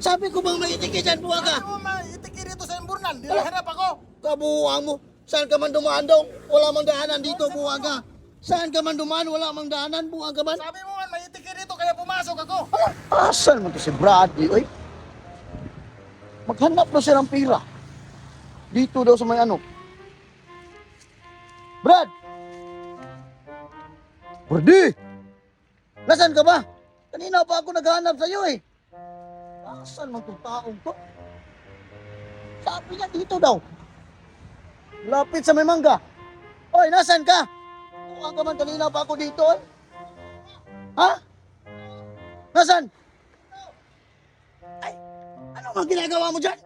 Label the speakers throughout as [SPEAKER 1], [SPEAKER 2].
[SPEAKER 1] Sabi ko bang may itiki dyan, buwang ka?
[SPEAKER 2] Ano ma itiki rito sa imburnal? Nilahanap ako.
[SPEAKER 1] Kabuuan mo. Saan ka man dumaan daw? Wala mang daanan dito, buwang ka. Saan ka man dumaan? Wala mang daanan, buwang ka man.
[SPEAKER 2] Sabi mo man may itiki rito kaya pumasok ako.
[SPEAKER 1] Asan mo to si Bradley, oy? Maghanap na siya ng pira. Dito daw sa may ano. Brad! Brady! Nasaan ka ba? Kanina pa ako naghahanap sa'yo eh. Asan mo itong taong to? Sabi niya dito daw. Lapit sa may mangga. Oy, nasaan ka? Buwan ka man kanina pa ako dito eh. Ha? Nasaan? Ay, ano nga ginagawa mo dyan?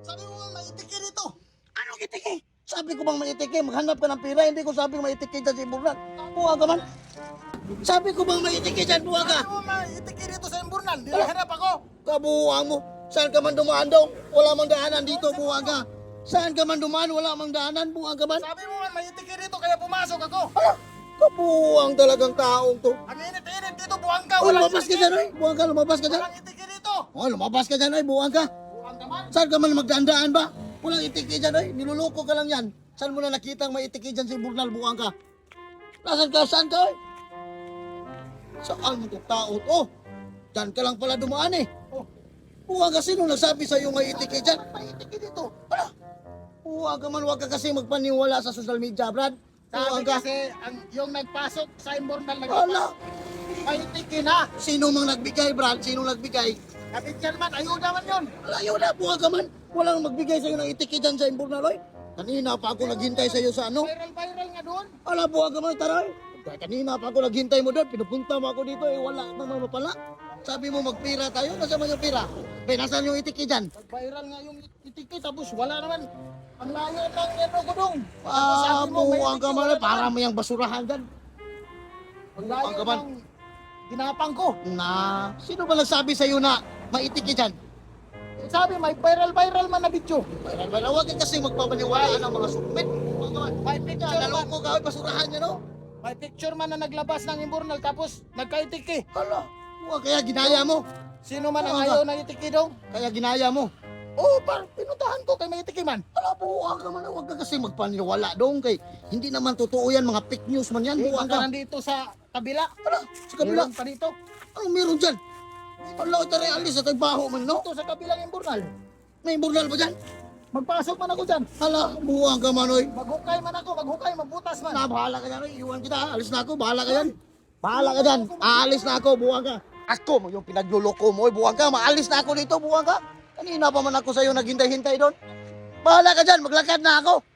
[SPEAKER 2] Sabi mo man may itiki rito.
[SPEAKER 1] Ano kitiki? Sabi ko bang maitiki, maghanap ka ng pira, hindi ko sabi maitiki dyan sa imburnal. Buwa ka man. Sabi ko bang maitiki dyan, buwa ka.
[SPEAKER 2] Sabi mo may itiki rito sa imburnal. Nilahanap ako.
[SPEAKER 1] Kabuuan mo. Saan ka man dumaan daw? Wala mang daanan dito, buwa ka. Saan ka man dumaan, wala mang daanan, buwa ka man.
[SPEAKER 2] Sabi mo man may itiki rito kaya pumasok ako.
[SPEAKER 1] Kabuuang talagang taong to.
[SPEAKER 2] Ang init-init dito buwang ka. Walang
[SPEAKER 1] lumabas ka dyan, oy. Buwang ka, lumabas ka dyan.
[SPEAKER 2] Walang itiki rito.
[SPEAKER 1] Oh, lumabas ka dyan, oy. Buwang ka.
[SPEAKER 2] Buwang ka man.
[SPEAKER 1] Saan ka man magdandaan ba? Walang itiki dyan, oy. Niluloko ka lang yan. Saan mo na nakitang may itiki dyan sa imburnal, buwang ka? Nasaan ka? Saan ka, oy? Saan mo tao to? Diyan ka lang pala dumaan eh. Buwang ka, sino nagsabi sa'yo may itiki dyan? May itiki dito. Hala! Buwang ka man, huwag ka kasi magpaniwala sa social media, Brad.
[SPEAKER 2] Sabi
[SPEAKER 1] Buwang ka.
[SPEAKER 2] kasi ang yung nagpasok sa imburnal nag
[SPEAKER 1] Hala!
[SPEAKER 2] may na.
[SPEAKER 1] Sino mang nagbigay, Brad? Sino nagbigay?
[SPEAKER 2] Kapit yan man, ayuda man yun.
[SPEAKER 1] Layo na, buwang ka man. Walang magbigay sa'yo ng itiki dyan sa imburnal, oy. Kanina pa ako naghintay sa'yo sa ano.
[SPEAKER 2] Viral-viral nga doon.
[SPEAKER 1] Ala, buwag ka man, taray. Kanina pa ako naghintay mo doon, pinupunta mo ako dito, eh, wala naman pala. Sabi mo magpira tayo, nasa man yung pira? Be, nasaan yung itiki dyan?
[SPEAKER 2] Nag-viral nga yung itiki tapos wala naman. Ang layo ng ano ko dong.
[SPEAKER 1] Ah, buwag ka man, para mo yung basurahan dyan.
[SPEAKER 2] Ang layo
[SPEAKER 1] Buwang ka man.
[SPEAKER 2] ng ginapang ko.
[SPEAKER 1] Na, sino ba nagsabi sa'yo na may itiki dyan?
[SPEAKER 2] Sabi may viral-viral man na video.
[SPEAKER 1] Wala, huwag ka kasi magpapaniwala ng mga man.
[SPEAKER 2] May picture man.
[SPEAKER 1] naloko ka, oy, basurahan niya, no?
[SPEAKER 2] May picture man na naglabas ng imburnal tapos nagka-itiki.
[SPEAKER 1] Hala, buwag kaya ginaya mo.
[SPEAKER 2] Sino man ang
[SPEAKER 1] Buwang ka.
[SPEAKER 2] ayaw ng itiki dong?
[SPEAKER 1] Kaya ginaya mo.
[SPEAKER 2] Oo, par, pinuntahan ko kay may itiki man.
[SPEAKER 1] Ala, buwag ka man, huwag ka kasi magpaniwala doon kay hindi naman totoo yan, mga fake news man yan,
[SPEAKER 2] Di
[SPEAKER 1] buwag
[SPEAKER 2] ba
[SPEAKER 1] ka.
[SPEAKER 2] nandito sa kabila?
[SPEAKER 1] Ala, sa kabila,
[SPEAKER 2] Meron pa dito.
[SPEAKER 1] anong meron dyan? Ala, tari, alis sa trabaho man, no?
[SPEAKER 2] Dito sa kabilang imburnal.
[SPEAKER 1] May burnal ba dyan?
[SPEAKER 2] Magpasok man ako dyan.
[SPEAKER 1] Ala, buwag ka man, oy.
[SPEAKER 2] Maghukay man ako, maghukay, magbutas man.
[SPEAKER 1] Na, bahala ka dyan, oy. Iwan kita, alis na ako, bahala ka dyan. Bahala ka dyan, aalis na ako, buwag ka. Ako mo yung pinagluloko mo, oy, buwag ka, maalis na ako dito, buwag ka. Kanina pa man ako sa'yo naghintay-hintay doon. Bahala ka dyan, maglakad na ako.